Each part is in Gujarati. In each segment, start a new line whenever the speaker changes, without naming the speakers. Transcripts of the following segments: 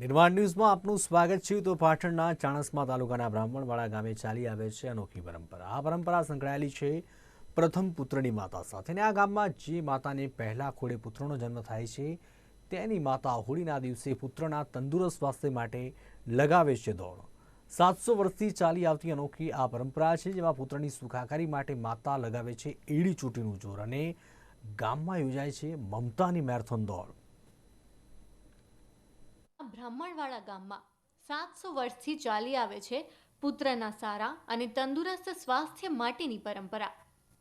નિર્માણ ન્યૂઝમાં આપનું સ્વાગત છે. તો પાટણના ચાણસ્મા તાલુકાના બ્રાહ્મણવાડા ગામે ચાલી આવે છે અનોખી પરંપરા. આ પરંપરા સંકળાયેલી છે પ્રથમ પુત્રની માતા સાથે અને આ ગામમાં જે માતાને પહેલા ખોડે પુત્રનો જન્મ થાય છે, તેની માતા હોળીના દિવસે પુત્રના તંદુરસ્ત સ્વાસ્થ્ય માટે લગાવે છે દોડ. સાતસો વર્ષથી ચાલી આવતી અનોખી આ પરંપરા છે, જેમાં પુત્રની સુખાકારી માટે માતા લગાવે છે, એડી ચૂંટીનું જોર અને ગામમાં યોજાય છે મમતાની મેરેથોન દોડ.
આ બ્રાહ્મણવાડા ગામમાં સાતસો વર્ષથી ચાલી આવે છે પુત્રના સારા અને તંદુરસ્ત સ્વાસ્થ્ય માટેની પરંપરા.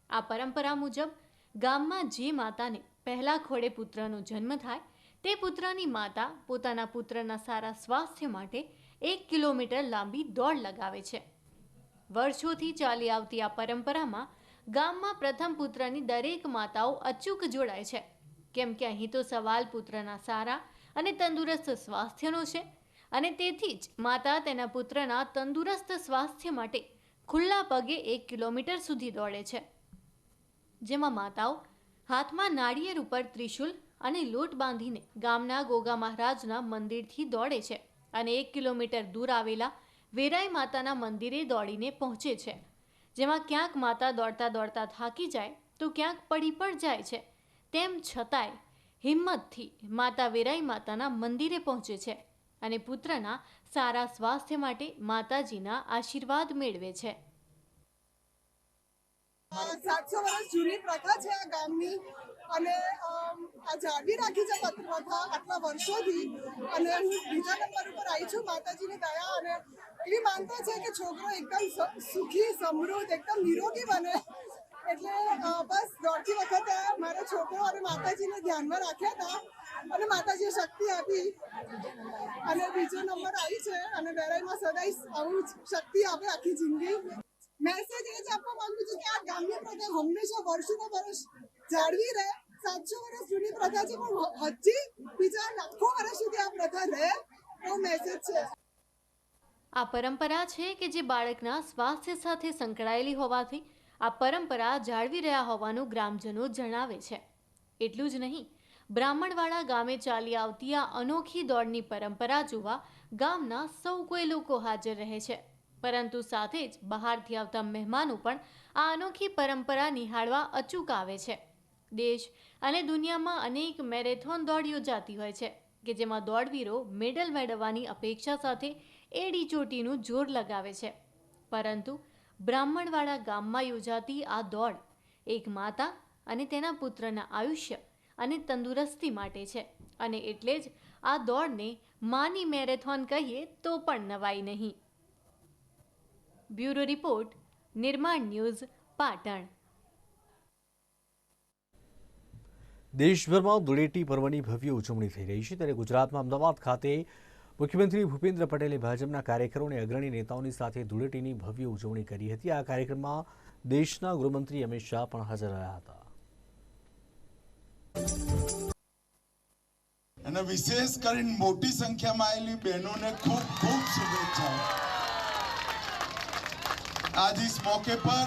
આ પરંપરા મુજબ ગામમાં જે માતાને પહેલા ખોડે પુત્રનો જન્મ થાય, તે પુત્રની માતા પોતાના પુત્રના સારા સ્વાસ્થ્ય માટે એક કિલોમીટર લાંબી દોડ લગાવે છે. વર્ષોથી ચાલી આવતી આ પરંપરામાં ગામમાં પ્રથમ પુત્રની દરેક માતાઓ અચૂક જોડાય છે. કેમ કે અહીં તો સવાલ પુત્રના સારા અને તંદુરસ્ત સ્વાસ્થ્યનો છે. અને તેથી જ માતા તેના પુત્રના તંદુરસ્ત સ્વાસ્થ્ય માટે ખુલ્લા પગે એક કિલોમીટર સુધી દોડે છે. જેમાં માતાઓ હાથમાં નાળિયેર ઉપર ત્રિશુલ અને લોટ બાંધીને ગામના ગોગા મહારાજના મંદિરથી દોડે છે અને એક કિલોમીટર દૂર આવેલા વેરાઈ માતાના મંદિરે દોડીને પહોંચે છે. જેમાં ક્યાંક માતા દોડતા દોડતા થાકી જાય તો ક્યાંક પડી પણ જાય છે. તેમ છતાંય હિંમતથી માતા વેરાઈ માતાના મંદિરે પહોંચે છે અને પુત્રના સારા સ્વાસ્થ્ય માટે માતાજીના આશીર્વાદ મેળવે છે.
સાતસો વર્ષ જૂની પ્રથા છે આ ગામની અને આ જાળવી રાખી છે પ્રથા આટલા વર્ષોથી અને હું બીજા નંબર ઉપર આવી છું માતાજીની દયા અને એવી માનતા છે કે છોકરો એકદમ સુખી, સમૃદ્ધ, એકદમ નિરોગી બને એટલે બસ દોડતી વખતે મારો છોકરો અને માતાજીને ધ્યાનમાં રાખ્યા હતા અને માતાજીએ શક્તિ આપી. અને બીજો નંબર આવી છે અને બેરાઈમાં સદાય આવું શક્તિ આપે આખી જિંદગી. મેસેજ એ જ આપવા માંગુ છું કે આ ગામની પ્રથા હંમેશા વર્ષોના વર્ષ જાળવી રહે. સાતસો વર્ષ જૂની પ્રથા છે, પણ હજી બીજા લાખો વર્ષ સુધી આ પ્રથા રહે એવો મેસેજ છે.
આ પરંપરા છે કે જે બાળકના સ્વાસ્થ્ય સાથે સંકળાયેલી હોવાથી આ પરંપરા જાળવી રહ્યા હોવાનું ગ્રામજનો જણાવે છે. એટલું જ નહીં, બ્રાહ્મણવાડા ગામે ચાલી આવતી આ અનોખી દોડની પરંપરા જોવા ગામના સૌ કોઈ લોકો હાજર રહે છે. પરંતુ સાથે જ બહારથી આવતા મહેમાનો પણ આ અનોખી પરંપરા નિહાળવા અચૂક આવે છે. દેશ અને દુનિયામાં અનેક મેરેથોન દોડ યોજાતી હોય છે, કે જેમાં દોડવીરો મેડલ મેળવવાની અપેક્ષા સાથે એડી ચોટીનું જોર લગાવે છે. પરંતુ બ્રાહ્મણવાડા ગામમાં યોજાતી આ દોડ એક માતા અને તેના પુત્રના આયુષ્ય અને તંદુરસ્તી માટે છે. અને એટલે જ આ દોડને માની મેરેથોન કહીએ તો પણ નવાઈ નહીં. Bureau report, Nirman news, Patan.
દેશભરમાં ધૂળેટી પર્વની ભવ્ય ઉજવણી થઈ રહી છે. ત્યારે ગુજરાતમાં અમદાવાદ ખાતે મુખ્યમંત્રી ભૂપેન્દ્ર પટેલે ભાજપના કાર્યકરો અને અગ્રણી નેતાઓની સાથે ધૂળેટીની ભવ્ય ઉજવણી કરી હતી આ કાર્યક્રમમાં દેશના ગૃહમંત્રી અમિત શાહ પણ હાજર રહ્યા હતા
અને વિશેષ કરીને મોટી સંખ્યામાં આવેલી બહેનોને ખૂબ ખૂબ શુભેચ્છાઓ आज इस मौके पर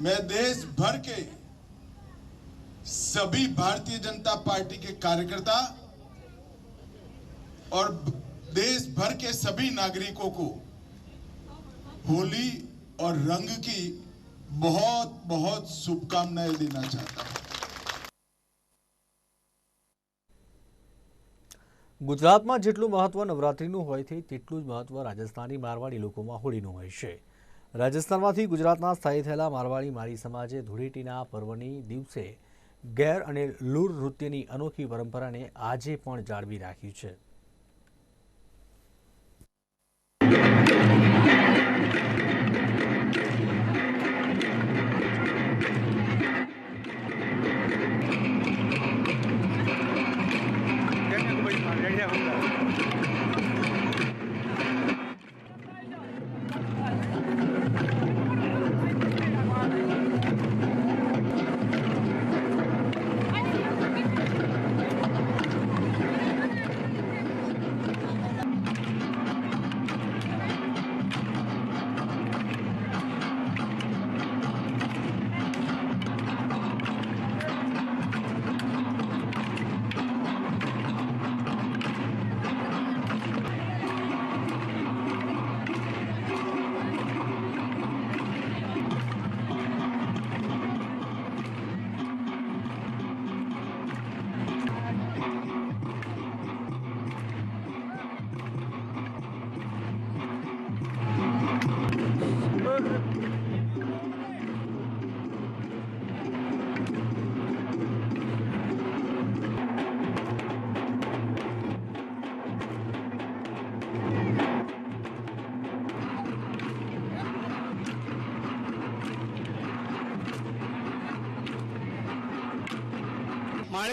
मैं देश भर के सभी भारतीय जनता पार्टी के कार्यकर्ता और देश भर के सभी नागरिकों को होली और रंग की बहुत बहुत शुभकामनाएं देना चाहता हूं
ગુજરાતમાં જેટલું મહત્વ નવરાત્રિનું હોય છે તેટલું જ મહત્વ રાજસ્થાની મારવાડી લોકોમાં હોળીનું હોય છે રાજસ્થાનમાંથી ગુજરાતના સ્થાયી થયેલા મારવાડી મારી સમાજે ધૂળેટીના પર્વની દિવસે ગેર અને લૂર નૃત્યની અનોખી પરંપરાને આજે પણ જાળવી રાખી છે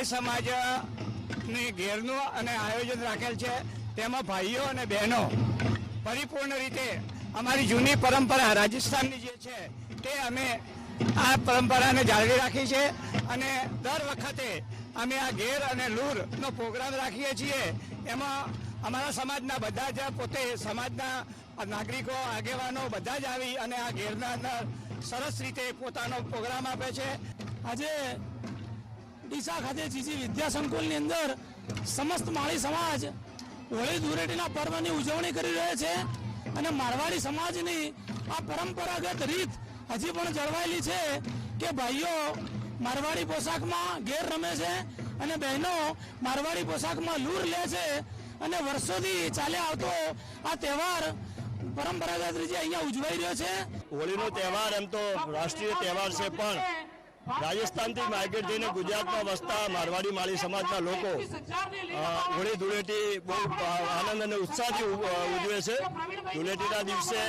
સમાજની ઘેરનું અને આયોજન રાખેલ છે. તેમાં ભાઈઓ અને બહેનો પરિપૂર્ણ રીતે અમારી જૂની પરંપરા રાજસ્થાનની જે છે, તે અમે આ પરંપરાને જાળવી રાખી છે અને દર વખતે અમે આ ઘેર અને લૂરનો પ્રોગ્રામ રાખીએ છીએ. એમાં અમારા સમાજના બધા જ પોતે સમાજના નાગરિકો, આગેવાનો બધા જ આવી અને આ ઘેરના સરસ રીતે પોતાનો પ્રોગ્રામ આપે છે.
આજે ડીસા ખાતે જીજી વિદ્યા સંકુલની અંદર સમસ્ત માળી સમાજ હોળી ધૂળેટીના પર્વની ઉજવણી કરી રહ્યા છે અને મારવાડી સમાજની આ પરંપરાગત રીત હજી પણ જળવાયેલી છે કે ભાઈઓ મારવાડી પોશાકમાં ઘેર રમે છે અને બહેનો મારવાડી પોશાકમાં લૂર લે છે અને વર્ષોથી ચાલ્યા આવતો આ તહેવાર પરંપરાગત રીતે અહીંયા ઉજવાઈ રહ્યો છે.
હોળીનો તહેવાર એમ તો રાષ્ટ્રીય તહેવાર છે પણ રાજસ્થાનથી માર્કેટ થઈને ગુજરાતમાં વસતા મારવાડી માળી સમાજના લોકો હોળી ધૂળેટી બહુ આનંદ અને ઉત્સાહથી ઉજવે છે. ધૂળેટીના દિવસે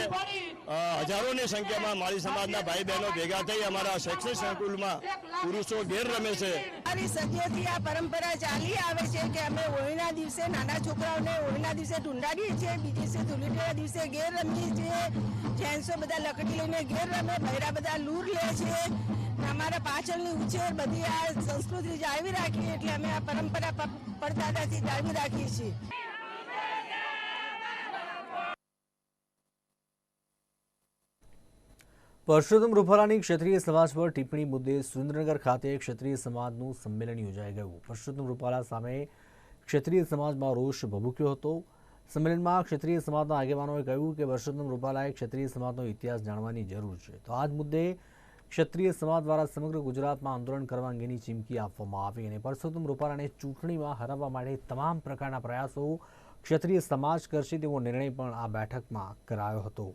હજારોની સંખ્યામાં માળી સમાજના ભાઈ બહેનો ભેગા થઈ અમારા શૈક્ષણિક સંકુલમાં પુરુષો ઘેર રમે છે.
અમારી સદીઓથી આ પરંપરા ચાલી આવે છે કે અમે હોળીના દિવસે નાના છોકરાઓને હોળીના દિવસે ઢૂંઢાડીએ છીએ, બીજી દિવસે ધૂળેટીના દિવસે ઘેર રમીએ છીએ. જેન્ટ્સો બધા લકડી લઈને ઘેર રમે ભૈરા બધા લૂર લે છે. અમારા પાછળની ઉછેર બધી આ સંસ્કૃતિ જાળવી રાખી એટલે અમે આ પરંપરા પડદાદાથી જાળવી રાખીએ છીએ.
પરસોત્તમ રૂપાલાની ક્ષત્રિય સમાજ પર ટિપ્પણી મુદ્દે સુરેન્દ્રનગર ખાતે ક્ષત્રિય સમાજનું સંમેલન યોજાઈ ગયું. પરસોત્તમ રૂપાલા સામે ક્ષત્રિય સમાજમાં રોષ ભભૂક્યો હતો. સંમેલનમાં ક્ષત્રિય સમાજના આગેવાનોએ કહ્યું કે પરસોત્તમ રૂપાલાએ ક્ષત્રિય સમાજનો ઇતિહાસ જાણવાની જરૂર છે. તો આ જ મુદ્દે ક્ષત્રિય સમાજ દ્વારા સમગ્ર ગુજરાતમાં આંદોલન કરવા અંગેની ચીમકી આપવામાં આવી અને પરસોત્તમ રૂપાલાને ચૂંટણીમાં હરાવવા માટે તમામ પ્રકારના પ્રયાસો ક્ષત્રિય સમાજ કરશે તેવો નિર્ણય પણ આ બેઠકમાં કરાયો હતો.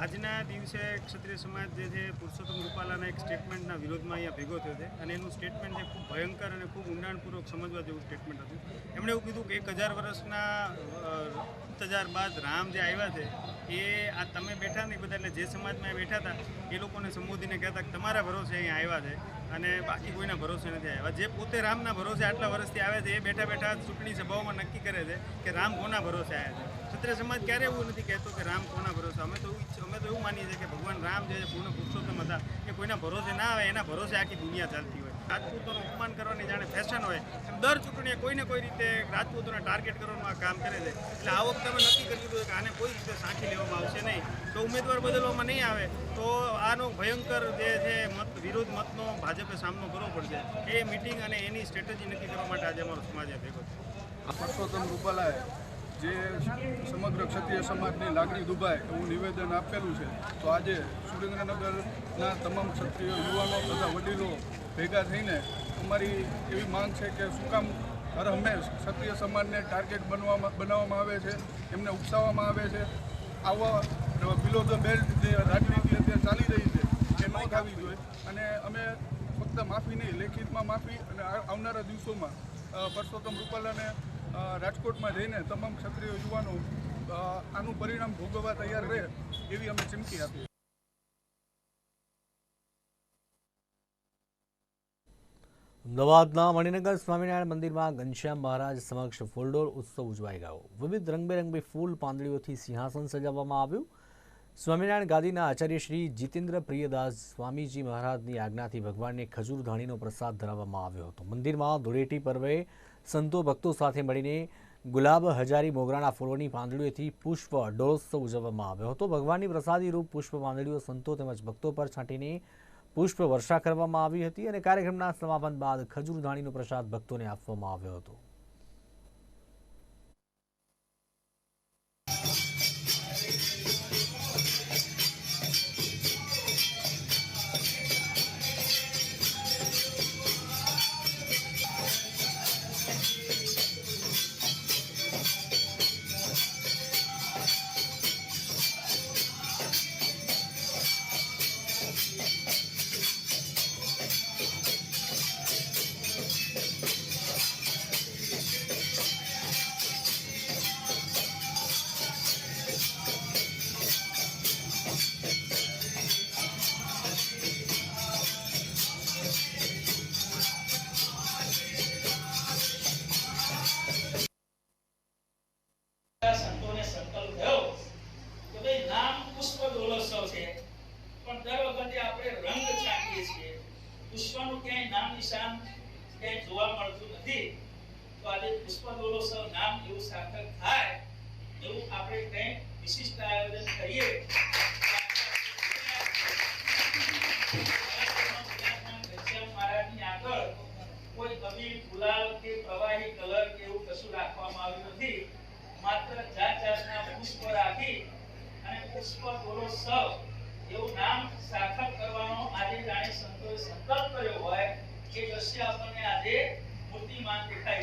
આજના દિવસે ક્ષત્રિય સમાજ જે છે પુરુષોત્તમ રૂપાલાના એક સ્ટેટમેન્ટના વિરોધમાં અહીંયા ભેગો થયો છે અને એનું સ્ટેટમેન્ટ છે ખૂબ ભયંકર અને ખૂબ ઊંડાણપૂર્વક સમજવા જેવું સ્ટેટમેન્ટ હતું. એમણે એવું કીધું કે એક હજાર વર્ષના અ, બાદ રામ જે આવ્યા છે એ આ તમે બેઠા નહીં બધા એટલે જે સમાજમાં બેઠા હતા એ લોકોને સંબોધીને કહેતા કે તમારા ભરોસે અહીંયા આવ્યા છે અને બાકી કોઈના ભરોસે નથી આવ્યા. જે પોતે રામના ભરોસે આટલા વર્ષથી આવે છે એ બેઠા બેઠા ચૂંટણી સભાઓમાં નક્કી કરે છે કે રામ કોના ભરોસે આવ્યા છે. ક્ષત્રિય સમાજ ક્યારે એવું નથી કહેતો કે રામ કોના ભરોસે? અમે તો અમે તો એવું માનીએ છીએ કે ભગવાન રામ જે પૂર્ણ પુરુષોત્તમ હતા, એ કોઈના ભરોસે ના આવે, એના ભરોસે આખી દુનિયા ચાલતી હોય. રાજપૂતોનું અપમાન કરવાની જાણે ફેશન હોય દર ચૂંટણીએ કોઈને કોઈ રીતે રાજપૂતોને ટાર્ગેટ કરવાનું આ કામ કરે છે. એટલે આ વખતે અમે નક્કી કરી દીધું કે આને કોઈ રીતે સાંખી લેવામાં આવશે નહીં. તો ઉમેદવાર બદલવામાં નહીં આવે, તો આનો ભયંકર જે છે મત, વિરોધ મતનો ભાજપે સામનો કરવો પડશે. એ મિટિંગ અને એની સ્ટ્રેટેજી નક્કી કરવા માટે આજે અમારો સમાજ ભેગો છે
પુરુષોત્તમ રૂપાલાએ જે સમગ્ર ક્ષત્રિય સમાજની લાગણી દુભાય એવું નિવેદન આપેલું છે, તો આજે સુરેન્દ્રનગરના તમામ ક્ષત્રિય યુવાનો તથા વડીલો ભેગા થઈને અમારી એવી માંગ છે કે શું કામ હર હંમેશ ક્ષત્રિય સમાજને ટાર્ગેટ બનવામાં, બનાવવામાં આવે છે, એમને ઉકસાવવામાં આવે છે. આવા બિલો ધ બેલ્ટ જે રાજનીતિ અત્યારે ચાલી રહી છે, એ ન થવી જોઈએ. અને અમે ફક્ત માફી નહીં, લેખિતમાં માફી અને આવનારા દિવસોમાં પરસોત્તમ રૂપાલાને રાજકોટમાં જઈને તમામ ક્ષત્રિય યુવાનો આનું પરિણામ ભોગવવા તૈયાર રહે એવી અમે ચીમકી આપી.
અમદાવાદના મણિનગર સ્વામિનારાયણ મંદિરમાં ઘનશ્યામ મહારાજ સમક્ષ ફૂલડોર ઉત્સવ ઉજવાઈ ગયો. વિવિધ રંગબેરંગી ફૂલ પાંદડીઓથી સિંહાસન સજાવવામાં આવ્યું. સ્વામિનારાયણ ગાદીના આચાર્ય શ્રી જીતેન્દ્ર પ્રિયદાસ સ્વામીજી મહારાજની આજ્ઞાથી ભગવાનને ખજૂર ધાણીનો પ્રસાદ ધરાવવામાં આવ્યો હતો. મંદિરમાં ધૂળેટી પર્વે સંતો ભક્તો સાથે મળીને ગુલાબ હજારી મોગરાના ફૂલોની પાંદડીઓથી પુષ્પ ડોળોત્સવ ઉજવવામાં આવ્યો હતો. ભગવાનની પ્રસાદી રૂપ પુષ્પ પાંદડીઓ સંતો તેમજ ભક્તો પર છાંટીને પુષ્પ વર્ષા કરવામાં આવી હતી અને કાર્યક્રમના સમાપન બાદ ખજૂર ધાણીનો પ્રસાદ ભક્તોને આપવામાં આવ્યો હતો.
દ્રશ્ય આપણને આજે મૂર્તિમાન દેખાઈ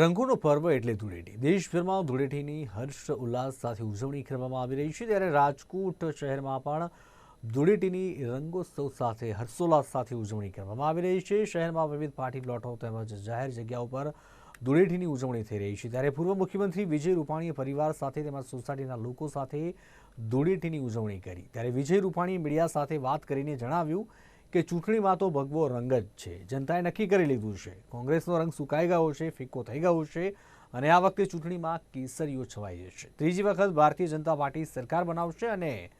રંગોનો પર્વ એટલે ધૂળેટી. દેશભરમાં ધૂળેટીની હર્ષ, ઉલ્લાસ સાથે ઉજવણી કરવામાં આવી રહી છે. ત્યારે રાજકોટ શહેરમાં પણ ધૂળેટીની રંગોત્સવ સાથે, હર્ષોલ્લાસ સાથે ઉજવણી કરવામાં આવી રહી છે. શહેરમાં વિવિધ પાર્ટી પ્લોટો તેમજ જાહેર જગ્યાઓ પર ધૂળેટીની ઉજવણી થઈ રહી છે. ત્યારે પૂર્વ મુખ્યમંત્રી વિજય રૂપાણીએ પરિવાર સાથે તેમજ સોસાયટીના લોકો સાથે ધૂળેટીની ઉજવણી કરી. ત્યારે વિજય રૂપાણીએ મીડિયા સાથે વાત કરીને જણાવ્યું કે ચૂંટણીમાં તો ભગવો રંગ જ છે. જનતાએ નક્કી કરી લીધું છે. કોંગ્રેસનો રંગ સુકાઈ ગયો છે, ફિક્કો થઈ ગયો છે અને આ વખતે ચૂંટણીમાં કેસરીઓ છવાઈ જશે ત્રીજી વખત ભારતીય જનતા પાર્ટી સરકાર બનાવશે અને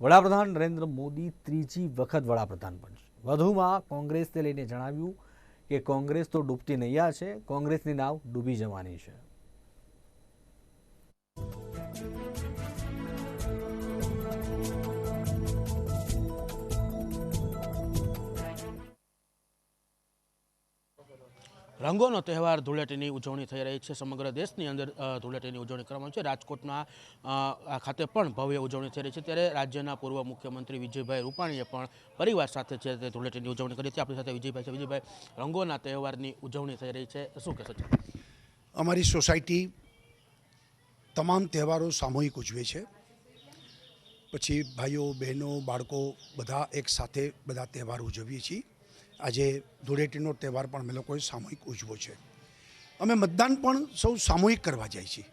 વડાપ્રધાન નરેન્દ્ર મોદી ત્રીજી વખત વડાપ્રધાન બનશે. વધુમાં કોંગ્રેસને લઈને જણાવ્યું કે કોંગ્રેસ તો ડૂબતી નૈયા છે, કોંગ્રેસની નાવ ડૂબી જવાની છે.
રંગોનો તહેવાર ધૂળેટીની ઉજવણી થઈ રહી છે. સમગ્ર દેશની અંદર ધૂળેટીની ઉજવણી કરવામાં છે. રાજકોટના આ ખાતે પણ ભવ્ય ઉજવણી થઈ રહી છે. ત્યારે રાજ્યના પૂર્વ મુખ્યમંત્રી વિજયભાઈ રૂપાણીએ પણ પરિવાર સાથે છે તે ધૂળેટીની ઉજવણી કરી હતી. આપણી સાથે વિજયભાઈ છે. વિજયભાઈ, રંગોના તહેવારની ઉજવણી થઈ રહી છે. શું કહેશો
અમારી સોસાયટી તમામ તહેવારો સામૂહિક ઉજવે છે. પછી ભાઈઓ, બહેનો, બાળકો બધા એક સાથે બધા તહેવાર ઉજવીએ છીએ. આજે ધૂળેટીનો તહેવાર પણ અમે લોકોએ સામૂહિક ઉજવો છે. અમે મતદાન પણ સૌ સામૂહિક કરવા જાય છીએ.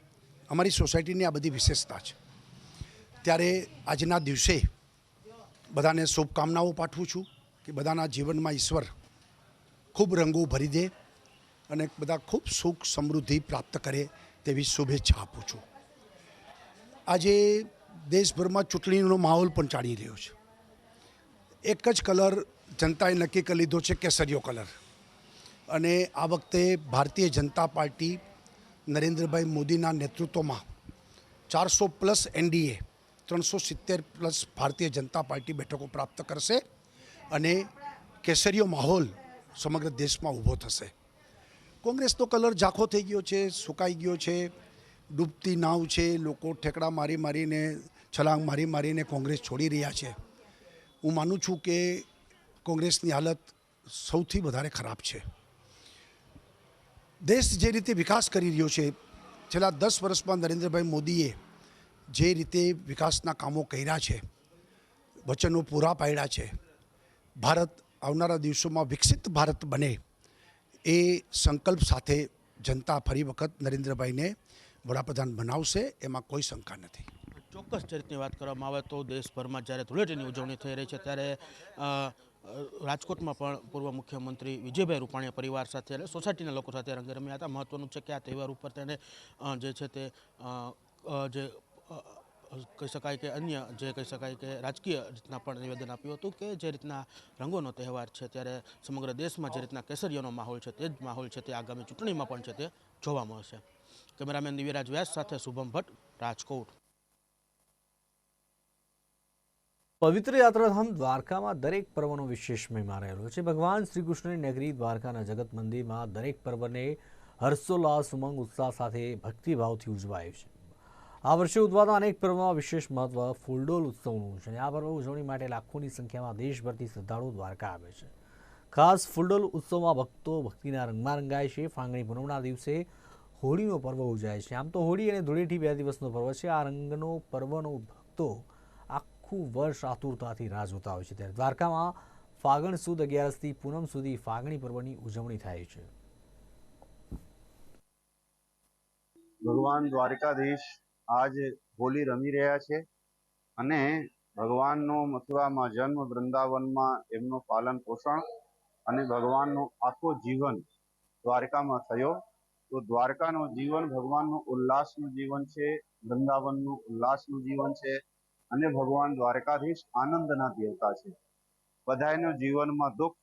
અમારી સોસાયટીની આ બધી વિશેષતા છે. ત્યારે આજના દિવસે બધાને શુભકામનાઓ પાઠવું છું કે બધાના જીવનમાં ઈશ્વર ખૂબ રંગો ભરી દે અને બધા ખૂબ સુખ સમૃદ્ધિ પ્રાપ્ત કરે તેવી શુભેચ્છા આપું છું. આજે દેશભરમાં ચૂંટણીનો માહોલ પણ ચાલી રહ્યો છે. એક જ કલર જનતાએ નક્કી કરી લીધો છે કેસરીયો કલર. અને આ વખતે ભારતીય જનતા પાર્ટી નરેન્દ્રભાઈ મોદીના નેતૃત્વમાં ચારસો પ્લસ એનડીએ, ત્રણસો સિત્તેર પ્લસ ભારતીય જનતા પાર્ટી બેઠકો પ્રાપ્ત કરશે અને કેસરીયો માહોલ સમગ્ર દેશમાં ઊભો થશે. કોંગ્રેસનો કલર ઝાંખો થઈ ગયો છે, સુકાઈ ગયો છે, ડૂબતી નાવ છે, લોકો ઠેકડા મારી મારીને, છલાંગ મારી મારીને કોંગ્રેસ છોડી રહ્યા છે. હું માનું છું કે કોંગ્રેસની હાલત સૌથી વધારે ખરાબ છે. દેશ જે રીતે વિકાસ કરી રહ્યો છે, છેલ્લા દસ વર્ષમાં નરેન્દ્રભાઈ મોદીએ જે રીતે વિકાસના કામો કર્યા છે, વચનો પૂરા પાડ્યા છે, ભારત આવનારા દિવસોમાં વિકસિત ભારત બને એ સંકલ્પ સાથે જનતા ફરી વખત નરેન્દ્રભાઈને વડાપ્રધાન બનાવશે, એમાં કોઈ શંકા નથી.
ચોક્કસ ચરિત્રની વાત કરવામાં આવે તો દેશભરમાં જ્યારે ધૂળેટીની ઉજવણી થઈ રહી છે, ત્યારે રાજકોટમાં પણ પૂર્વ મુખ્યમંત્રી વિજયભાઈ રૂપાણીએ પરિવાર સાથે એટલે સોસાયટીના લોકો સાથે રંગે રમ્યા હતા. મહત્વનું છે કે આ તહેવાર ઉપર તેને જે છે તે જે કહી શકાય કે અન્ય, જે કહી શકાય કે રાજકીય રીતના પણ નિવેદન આપ્યું હતું કે જે રીતના રંગોનો તહેવાર છે ત્યારે સમગ્ર દેશમાં જે રીતના કેસરીઓનો માહોલ છે તે જ માહોલ છે તે આગામી ચૂંટણીમાં પણ છે તે જોવા મળશે. કેમેરામેન દિવ્યરાજ વ્યાસ સાથે શુભમ ભટ્ટ, રાજકોટ.
પવિત્ર યાત્રાધામ દ્વારકામાં દરેક પર્વનો વિશેષ મહિમા રહેલો છે. ભગવાન શ્રી કૃષ્ણની નગરી દ્વારકાના જગત મંદિરમાં દરેક પર્વને હર્ષોલ્લાસ, ઉમંગ, ઉત્સાહ સાથે ભક્તિભાવથી ઉજવાય છે. આ વર્ષે ઉજવાતા અનેક પર્વમાં વિશેષ મહત્વ ફૂલડોલ ઉત્સવનું છે અને આ પર્વ ઉજવણી માટે લાખોની સંખ્યામાં દેશભરથી શ્રદ્ધાળુઓ દ્વારકા આવે છે. ખાસ ફૂલડોલ ઉત્સવમાં ભક્તો ભક્તિના રંગમાં રંગાય છે. ફાંગણી પૂનમના દિવસે હોળીનો પર્વ ઉજાય છે. આમ તો હોળી અને ધૂળેટી બે દિવસનો પર્વ છે. આ રંગનો પર્વનો ભક્તો આખું વર્ષ આતુરતાથી રાહ જોતા હોય છે ત્યારે દ્વારકામાં ફાગણ સુદ અગિયારસથી પૂનમ સુધી ફાગણી પર્વની ઉજવણી થાય છે.
ભગવાન દ્વારકાધીશ આજ હોલી રમી રહ્યા છે અને ભગવાનનો મથુરામાં જન્મ, વૃંદાવનમાં એમનું પાલન પોષણ અને ભગવાનનો આખો જીવન દ્વારકામાં થયો. તો દ્વારકાનું જીવન ભગવાનનું ઉલ્લાસનું જીવન છે, વૃંદાવનનું ઉલ્લાસનું જીવન છે. અને ભગવાન દ્વારકાધીશ આનંદના દેવતા છે. બધાયનું જીવનમાં દુઃખ,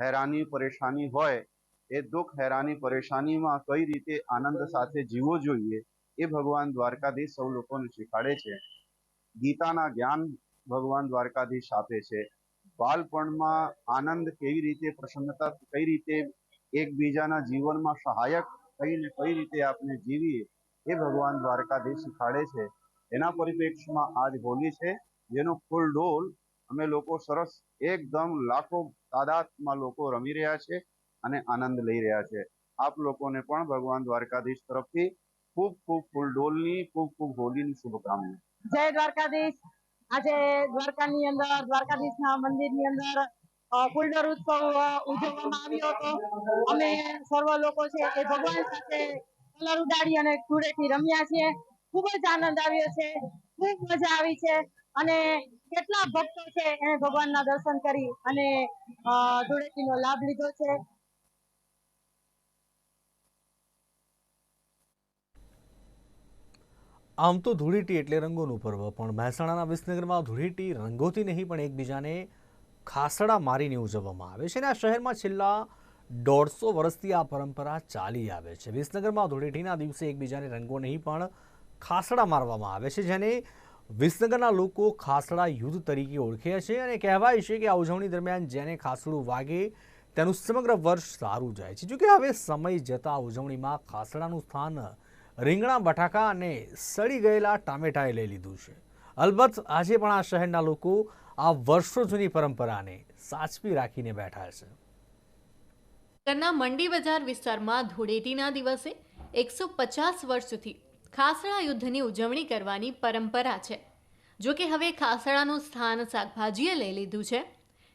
હેરાની, પરેશાની હોય, એ દુઃખ, હેરાની, પરેશાનીમાં કઈ રીતે આનંદ સાથે જીવવો જોઈએ એ ભગવાન દ્વારકાધીશ સૌ લોકોને શીખવાડે છે. ગીતાના જ્ઞાન ભગવાન દ્વારકાધીશ આપે છે. બાળપણમાં આનંદ કેવી રીતે, પ્રસન્નતા કઈ રીતે, એકબીજાના જીવનમાં સહાયક થઈને કઈ રીતે આપણે જીવીએ એ ભગવાન દ્વારકાધીશ શીખવાડે છે. એના પરિપ્રેક્ષમાં આજ હોલી છે, જેનો ફૂલ ડોલ અમે લોકો સરસ એકદમ લાખો તાદાદમાં લોકો રમી રહ્યા છે અને આનંદ લઈ રહ્યા છે. આપ લોકોને પણ ભગવાન દ્વારકાધીશ તરફથી ખૂબ ખૂબ ફૂલડોલની ખૂબ ખૂબ હોલીની શુભકામના.
જય દ્વારકાધીશ. આજે દ્વારકાની અંદર, દ્વારકાધીશના મંદિરની અંદર ફૂલડોર ઉત્સવ ઉજવવામાં આવ્યો હતો. અમે સર્વ લોકો છે એ ભગવાન સાથે કલર ઉડાડી અને ધૂળેટી રમ્યા છીએ. ખૂબ જ આનંદ આવ્યો છે. ખૂબ મજા આવી છે. અને કેટલા ભક્તો છે એને ભગવાનના દર્શન કરી અને ધૂળેટીનો લાભ લીધો છે.
આમ તો ધૂળેટી એટલે રંગોનું પર્વ, પણ મહેસાણાના વિસનગરમાં ધૂળેટી રંગોથી નહીં, પણ એકબીજાને ખાસડા મારીને ઉજવવામાં આવે છે અને આ શહેરમાં છેલ્લા દોઢસો વર્ષથી આ પરંપરા ચાલી આવે છે. વિસનગરમાં ધૂળેટીના દિવસે એકબીજાને રંગો નહીં, પણ ખાસડા મારવામાં આવે છે, જેને વિસનગરના લોકો ખાસડા યુદ્ધ તરીકે ઓળખે છે અને કહેવાય છે કે આ ઉજવણી દરમિયાન જેને ખાસડું વાગે તેનું સમગ્ર વર્ષ સારું જાય છે. જોકે હવે સમય જતાં ઉજવણીમાં ખાસડાનું સ્થાન રીંગણા બટાકા અને સડી ગયેલા ટામેટાએ લઈ લીધું છે. અલબત્ત આજે પણ આ શહેરના લોકો આ વર્ષો જૂની પરંપરાને સાચવી રાખીને બેઠા છે.
કરના મંડી બજાર વિસ્તારમાં ધૂળેટીના દિવસે એકસો પચાસ વર્ષથી ખાસડા યુદ્ધની ઉજવણી કરવાની પરંપરા છે. જો કે હવે ખાસડાનું સ્થાન શાકભાજીએ લઈ લીધું છે.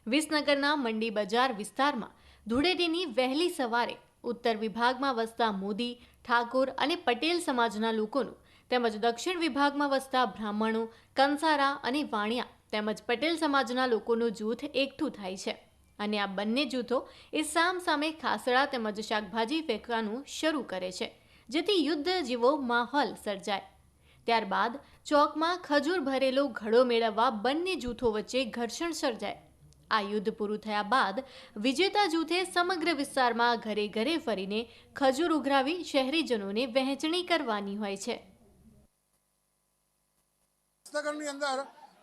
વિસનગરના મંડી બજાર વિસ્તારમાં ધૂળેટીની વહેલી સવારે ઉત્તર વિભાગમાં વસતા મોદી, ઠાકોર અને પટેલ સમાજના લોકોનું તેમજ દક્ષિણ વિભાગમાં વસતા બ્રાહ્મણો, કંસારા અને વાણિયા તેમજ પટેલ સમાજના લોકોનું જૂથ એકઠું થાય છે અને આ બંને જૂથો એ સામ સામે ખાસડા તેમજ શાકભાજી ફેંકવાનું શરૂ કરે છે. જેથી યુદ્ધ જેવો માહોલ સર્જાય. ત્યારબાદ ચોકમાં ખજૂર ભરેલો ઘડો મેળવવા બંને જૂથો વચ્ચે ઘર્ષણ સર્જાય. આ યુદ્ધ પૂરું થયા બાદ વિજેતા જૂથે સમગ્ર વિસ્તારમાં ઘરે ઘરે ફરીને ખજૂર ઉઘરાવી શહેરીજનોને વહેંચણી કરવાની હોય છે.
અંદર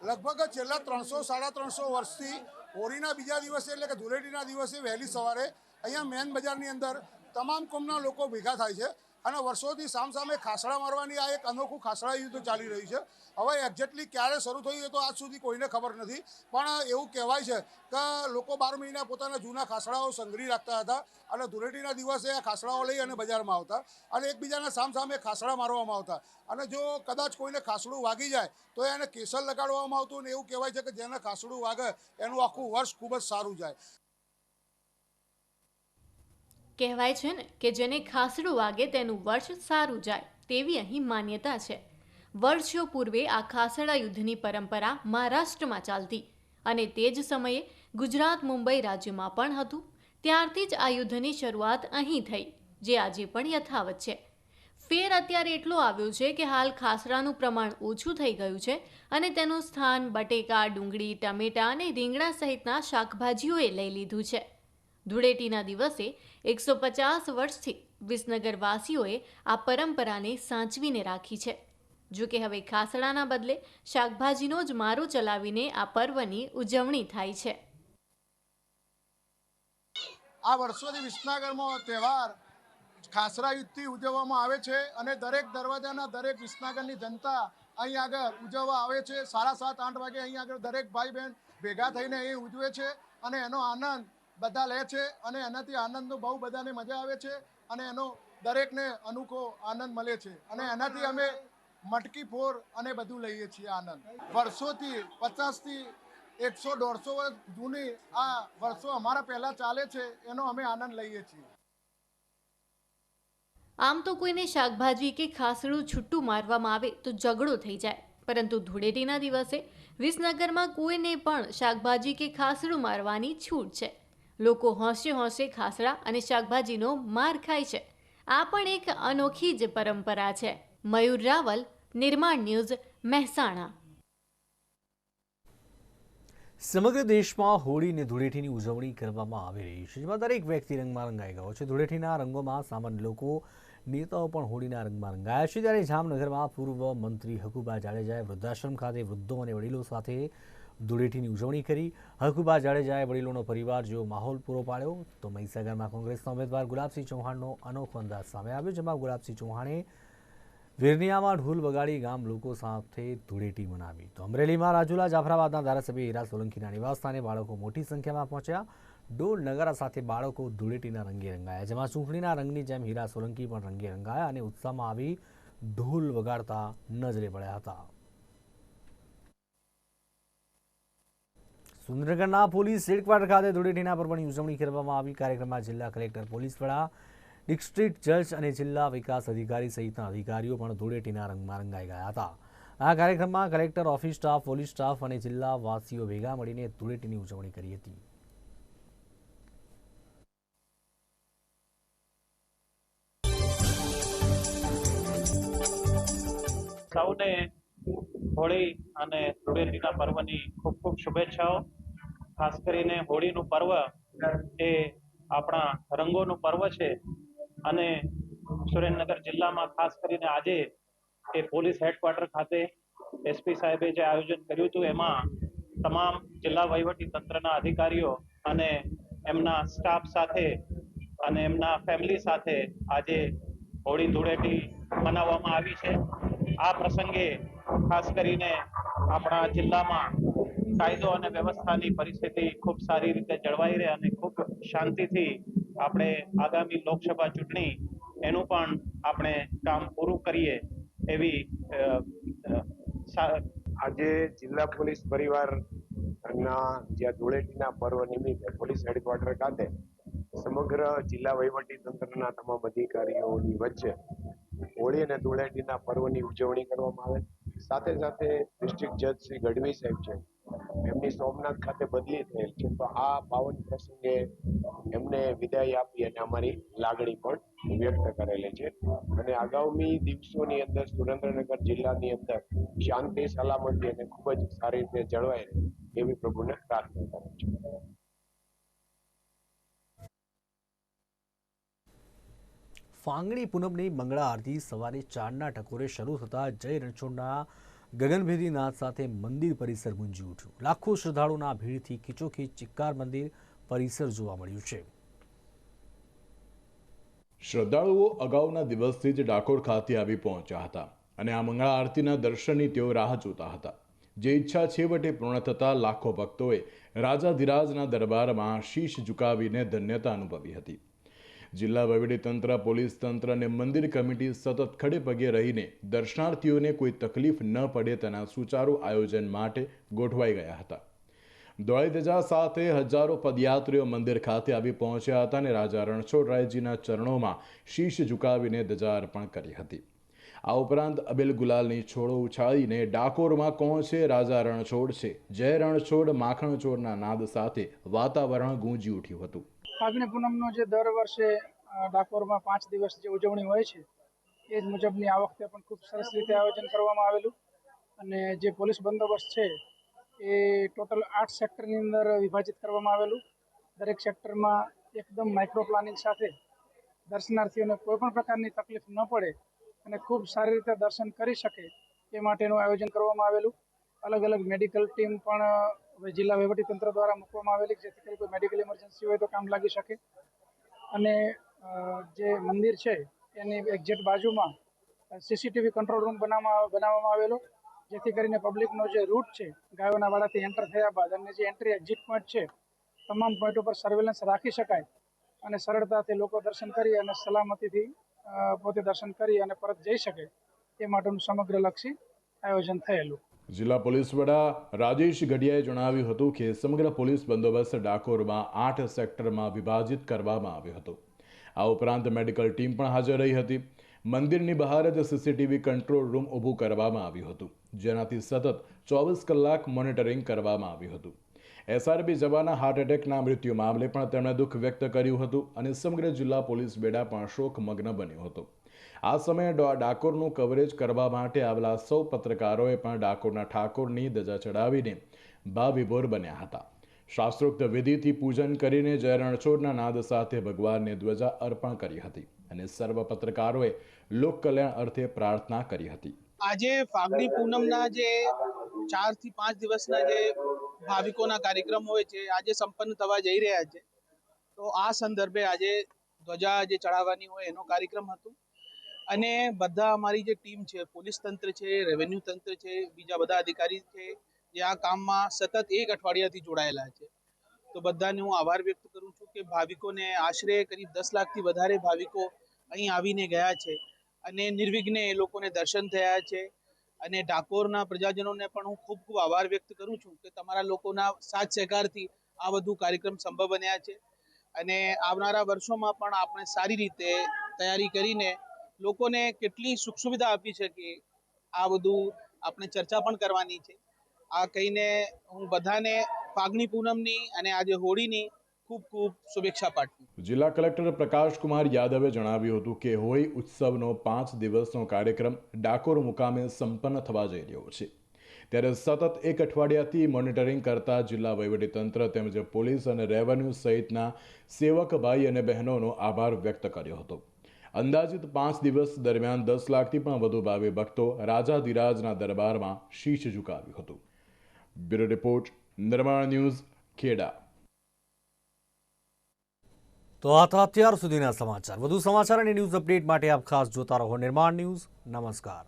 લગભગ છેલ્લા ત્રણસો, સાડા ત્રણસો વર્ષથી હોળીના બીજા દિવસે એટલે કે ધૂળેટીના દિવસે વહેલી સવારે અહીંયા મેન બજારની અંદર તમામ કોમના લોકો ભેગા થાય છે. અને વર્ષોથી સામસામે ખાસડા મારવાની આ એક અનોખું ખાસડા યુદ્ધ ચાલી રહ્યું છે. હવે એક્ઝેક્ટલી ક્યારે શરૂ થયું એ તો આજ સુધી કોઈને ખબર નથી. પણ એવું કહેવાય છે કે લોકો બાર મહિના પોતાના જૂના ખાસડાઓ સંગ્રહી રાખતા હતા અને ધૂળેટીના દિવસે આ ખાસડાઓ લઈ અને બજારમાં આવતા અને એકબીજાના સામસામે ખાસડા મારવામાં આવતા. અને જો કદાચ કોઈને ખાસડું વાગી જાય તો એને કેસર લગાડવામાં આવતું ને એવું કહેવાય છે કે જેને ખાસડું વાગે એનું આખું વર્ષ ખૂબ જ સારું જાય.
કહેવાય છે ને કે જેને ખાસડું વાગે તેનું વર્ષ સારું જાય તેવી અહીં માન્યતા છે. વર્ષો પૂર્વે આ ખાસડા યુદ્ધની પરંપરા મહારાષ્ટ્રમાં ચાલતી અને તે જ સમયે ગુજરાત મુંબઈ રાજ્યમાં પણ હતું. ત્યારથી જ આ યુદ્ધની શરૂઆત અહીં થઈ, જે આજે પણ યથાવત છે. ફેર અત્યારે એટલો આવ્યો છે કે હાલ ખાસડાનું પ્રમાણ ઓછું થઈ ગયું છે અને તેનું સ્થાન બટેકા, ડુંગળી, ટમેટા અને રીંગણા સહિતના શાકભાજીઓએ લઈ લીધું છે. ધૂળેટીના દિવસે એકસો પચાસ વર્ષથી વિસનગરવાસીઓએ આ પરંપરાને સાચવીને રાખી છે. જો કે હવે ખાસડાના બદલે શાકભાજીનો જ મારો ચલાવીને આ પર્વની ઉજવણી થાય છે.
આ વર્ષોથી વિસનગરમાં તહેવાર ખાસરા યુદ્ધથી ઉજવવામાં આવે છે અને દરેક દરવાજાના દરેક વિસનગરની જનતા અહીં આગળ ઉજવવા આવે છે. સાડા સાત, આઠ વાગે અહીં આગળ દરેક ભાઈ બહેન ભેગા થઈને અહીં ઉજવે છે અને એનો આનંદ બધા લે છે અને એનાથી આનંદનો બહુ બધાને મજા આવે છે અને એનો દરેકને અનોખો આનંદ મળે છે. અને એનાથી અમે મટકી ફોર અને બધું લઈએ છીએ આનંદ. વર્ષોથી, પચાસથી, એકસો, દોઢસો વર્ષ જૂની આ વર્ષો અમારા પહેલાં ચાલે છે, એનો અમે આનંદ લઈએ છીએ.
આમ તો કોઈને શાકભાજી કે ખાસડું છૂટું મારવામાં આવે તો ઝઘડો થઈ જાય. પરંતુ ધૂળેટીના દિવસે વિસનગરમાં કોઈને પણ શાકભાજી કે ખાસડું મારવાની છૂટ છે. લોકો હોંશે હોંશે ખાસડા અને શાકભાજીનો માર ખાય છે. આ પણ એક અનોખી જ પરંપરા છે. મયુર રાવલ, નિર્માણ ન્યૂઝ, મહેસાણા.
સમગ્ર દેશમાં હોળી અને ધૂળેટીની ઉજવણી કરવામાં આવી રહી છે. જેમાં દરેક વ્યક્તિ રંગમાં રંગાઈ ગયો છે. ધૂળેટીના રંગોમાં સામાન્ય લોકો, નેતાઓ પણ હોળીના રંગમાં રંગાયા છે. ત્યારે જામનગરમાં પૂર્વ મંત્રી હકુબા જાડેજાએ વૃદ્ધાશ્રમ ખાતે વૃદ્ધો અને વડીલો સાથે ધૂળેટીની ઉજવણી કરી. હકુબા જાડેજાએ વડીલોનો પરિવાર જેવો માહોલ પૂરો પાડ્યો. તો મહીસાગરમાં કોંગ્રેસના ઉમેદવાર ગુલાબસિંહ ચૌહાણનો અનોખો અંદાજ સામે આવ્યો, જેમાં ગુલાબસિંહ ચૌહાણે વેરનિયામાં ઢોલ વગાડી ગામ લોકો સાથે ધૂળેટી મનાવી. તો અમરેલીમાં રાજુલા જાફરાબાદના ધારાસભ્ય હીરા સોલંકીના નિવાસસ્થાને બાળકો મોટી સંખ્યામાં પહોંચ્યા. ડોલ નગારા સાથે બાળકો ધૂળેટીના રંગે રંગાયા, જેમાં ચૂંટણીના રંગની જેમ હીરા સોલંકી પણ રંગે રંગાયા અને ઉત્સાહમાં આવી ઢોલ વગાડતા નજરે પડ્યા હતા. સુરેન્દ્રનગરના પોલીસ હેડક્વાર્ટર ખાતે ધૂળેટીના પર્વની ઉજવણી કરવામાં આવી. કાર્યક્રમમાં જિલ્લા કલેક્ટર, પોલીસ વડા, ડિસ્ટ્રિક્ટ જજ અને જિલ્લા વિકાસ અધિકારી સહિતના અધિકારીઓ પણ ધૂળેટીના રંગમાં રંગાઈ ગયા હતા. આ કાર્યક્રમમાં collector, office staff, police staff અને જિલ્લા વાસીઓ ભેગા મળીને ધૂળેટીની ઉજવણી કરી હતી.
સૌને હોળી અને ધૂળેટીના પર્વની ખૂબ ખૂબ શુભેચ્છાઓ. ખાસ કરીને હોળીનું પર્વ એ આપણા રંગોનું પર્વ છે અને સુરેન્દ્રનગર જિલ્લામાં ખાસ કરીને આજે એ પોલીસ હેડક્વાર્ટર ખાતે એસપી સાહેબે જે આયોજન કર્યું હતું, એમાં તમામ જિલ્લા વહીવટી તંત્રના અધિકારીઓ અને એમના સ્ટાફ સાથે અને એમના ફેમિલી સાથે આજે હોળી ધૂળેટી મનાવવામાં આવી છે. આ પ્રસંગે ખાસ કરીને આપણા જિલ્લામાં કાયદો અને વ્યવસ્થાની પરિસ્થિતિ ખૂબ સારી રીતે જળવાઈ રહે અને ખૂબ શાંતિથી આપણે આગામી લોકસભા ચૂંટણી એનું પણ આપણે કામ પૂરું કરીએ એવી
આજે જિલ્લા પોલીસ પરિવારના જ્યાં ધૂળેટીના પર્વ નિમિત્તે પોલીસ હેડક્વાર્ટર ખાતે સમગ્ર જિલ્લા વહીવટી તંત્રના તમામ અધિકારીઓની વચ્ચે હોળી અને ધૂળેટીના પર્વની ઉજવણી કરવામાં આવે. સાથે સાથે ડિસ્ટ્રિક્ટ જજ શ્રી ગઢવી સાહેબ છે, એમની સોમનાથ ખાતે બદલી થયેલ છે. તો આ પાવન પ્રસંગે એમને વિદાય આપી અને અમારી લાગણી પણ વ્યક્ત કરેલી છે. અને આગામી દિવસોની અંદર સુરેન્દ્રનગર જિલ્લાની અંદર શાંતિ, સલામતી અને ખૂબ જ સારી રીતે જળવાય એવી પ્રભુને પ્રાર્થના કરું છું.
ફાંગણી પૂનમની મંગળા આરતી સવારે ચારના ટકોરે શરૂ થતા જય રણછોડના ગગનભેદી નાદ સાથે મંદિર પરિસર ગુંજી ઉઠ્યું. લાખો શ્રદ્ધાળુના ભીડથી ખીચોખીચ ચિક્કાર મંદિર પરિસર જોવા મળ્યું છે.
શ્રદ્ધાળુઓ અગાઉના દિવસથી જ ડાકોર ખાતે આવી પહોંચ્યા હતા અને આ મંગળા આરતીના દર્શનની તેઓ રાહ જોતા હતા. જે ઈચ્છા છેવટે પૂર્ણ થતા લાખો ભક્તોએ રાજાધિરાજના દરબારમાં શીશ ઝુકાવીને ધન્યતા અનુભવી હતી. જિલ્લા વહીવટીતંત્ર પોલીસ તંત્ર અને મંદિર કમિટી સતત ખડે પગે રહીને દર્શનાર્થીઓને કોઈ તકલીફ ન પડે તેના સુચારુ આયોજન માટે ગોઠવાઈ ગયા હતા. દોળીધજા સાથે હજારો પદયાત્રીઓ મંદિર ખાતે આવી પહોંચ્યા હતા અને રાજા રણછોડરાયજીના ચરણોમાં શીશ ઝુકાવીને ધજા અર્પણ કરી હતી. આ ઉપરાંત અબેલ ગુલાલની છોડો ઉછાળીને ડાકોરમાં કોણ છે? રાજા રણછોડ છે. જય રણછોડ માખણ ચોરના નાદ સાથે વાતાવરણ ગુંજી ઉઠ્યું હતું.
ફાગણી પૂનમનો જે દર વર્ષે ડાકોરમાં પાંચ દિવસ જે ઉજવણી હોય છે, એ જ મુજબની આ વખતે પણ ખૂબ સરસ રીતે આયોજન કરવામાં આવેલું. અને જે પોલીસ બંદોબસ્ત છે, એ ટોટલ આઠ સેક્ટરની અંદર વિભાજિત કરવામાં આવેલું. દરેક સેક્ટરમાં એકદમ માઇક્રો પ્લાનિંગ સાથે દર્શનાર્થીઓને કોઈપણ પ્રકારની તકલીફ ન પડે અને ખૂબ સારી રીતે દર્શન કરી શકે એ માટેનું આયોજન કરવામાં આવેલું. અલગ અલગ મેડિકલ ટીમ પણ જિલ્લા વહીવટીતંત્ર દ્વારા મૂકવામાં આવેલી, જેથી કરી કોઈ મેડિકલ ઇમરજન્સી હોય તો કામ લાગી શકે. અને જે મંદિર છે, એની એક્ઝેક્ટ બાજુમાં સીસીટીવી કંટ્રોલ રૂમ બનાવવામાં બનાવવામાં આવેલો, જેથી કરીને પબ્લિકનો જે રૂટ છે, ગાયોના વાડાથી એન્ટર થયા બાદ અને જે એન્ટ્રી એક્ઝિટ પોઈન્ટ છે, તમામ પોઈન્ટ ઉપર સર્વેલન્સ રાખી શકાય અને સરળતાથી લોકો દર્શન કરી અને સલામતીથી પોતે દર્શન કરી અને પરત જઈ શકે. તે માટેનું સમગ્ર લક્ષી આયોજન થયેલું.
જિલ્લા પોલીસ વડા રાજેશ ગઢિયાએ જણાવ્યું હતું કે સમગ્ર પોલીસ બંદોબસ્ત ડાકોરમાં આઠ સેક્ટરમાં વિભાજિત કરવામાં આવ્યો હતો. આ ઉપરાંત મેડિકલ ટીમ પણ હાજર રહી હતી. મંદિરની બહાર જ સીસીટીવી કંટ્રોલ રૂમ ઊભું કરવામાં આવ્યું હતું, જેનાથી સતત ચોવીસ કલાક મોનિટરિંગ કરવામાં આવ્યું હતું. એસઆરબી જવાના હાર્ટ એટેકના મૃત્યુ મામલે પણ તેમણે દુઃખ વ્યક્ત કર્યું હતું અને સમગ્ર જિલ્લા પોલીસ બેડા પણ શોકમગ્ન બન્યો હતો. આ સમયે ડાકોરનું કવરેજ કરવા માટે આવેલા સૌ પત્રકારોએ પણ ડાકોરના ઠાકોરની ધજા ચડાવીને ભાવિભોર બન્યા હતા. શાસ્ત્રોક્ત વિધિથી પૂજન કરીને જય રણછોડના નાદ સાથે ભગવાનને ધ્વજા અર્પણ કરી હતી અને સર્વ પત્રકારોએ લોક કલ્યાણ અર્થે પ્રાર્થના કરી હતી.
આજે ફાગણી પૂનમના જે ચારથી પાંચ દિવસના જે ભાવિકોના કાર્યક્રમ હોય છે, આજે સંપન્ન થવા જઈ રહ્યા છે. તો આ સંદર્ભે આજે ધ્વજા જે ચડાવવાની હોય એનો કાર્યક્રમ હતો. અને બધા અમારી જે ટીમ છે, પોલીસ તંત્ર છે રેવન્યુ તંત્ર છે, બીજા બધા અધિકારી છે, જે આ કામમાં સતત એક અઠવાડિયાથી જોડાયેલા છે. તો બધાને હું આભાર વ્યક્ત કરું છું કે ભાવિકોને આશરે કરીબ દસ લાખથી વધારે ભાવિકો અહીં આવીને ગયા છે અને નિર્વિઘ્ને એ લોકોને દર્શન થયા છે અને ડાકોરના પ્રજાજનોને પણ હું ખૂબ ખૂબ આભાર વ્યક્ત કરું છું કે તમારા લોકોના સાથ સહકારથી આ બધું કાર્યક્રમ સંભવ બન્યા છે. અને આવનારા વર્ષોમાં પણ આપણે સારી રીતે તૈયારી કરીને લોકોને કેટલી સુખ સુવિધા આપી શકીએ આ બધું આપણે ચર્ચા પણ કરવાની છે. આ કહીને હું બધાને ફાગણી પૂનમની અને આજે હોળીની ખૂબ ખૂબ શુભેચ્છા પાઠવું
જિલ્લા કલેક્ટર પ્રકાશ કુમાર યાદવે જણાવ્યું હતું કે હોળી ઉત્સવનો પાંચ દિવસનો કાર્યક્રમ ડાકોર મુકામે સંપન્ન થવા જઈ રહ્યો છે. ત્યારે સતત એક અઠવાડિયાથી મોનિટરિંગ કરતા જિલ્લા વહીવટીતંત્ર તેમજ પોલીસ અને રેવન્યુ સહિતના સેવક ભાઈ અને બહેનોનો આભાર વ્યક્ત કર્યો હતો. અંદાજિત પાંચ દિવસ દરમિયાન દસ લાખથી પણ વધુ ભાવે ભક્તો રાજાધિરાજના દરબારમાં શીશ ઝુકાવ્યું હતું. Bureau report, Nirman news, Kheda.
તો આ હતા અત્યાર સુધીના સમાચાર. વધુ સમાચાર અને ન્યૂઝ અપડેટ માટે આપ ખાસ જોતા રહો નિર્માણ ન્યૂઝ. નમસ્કાર.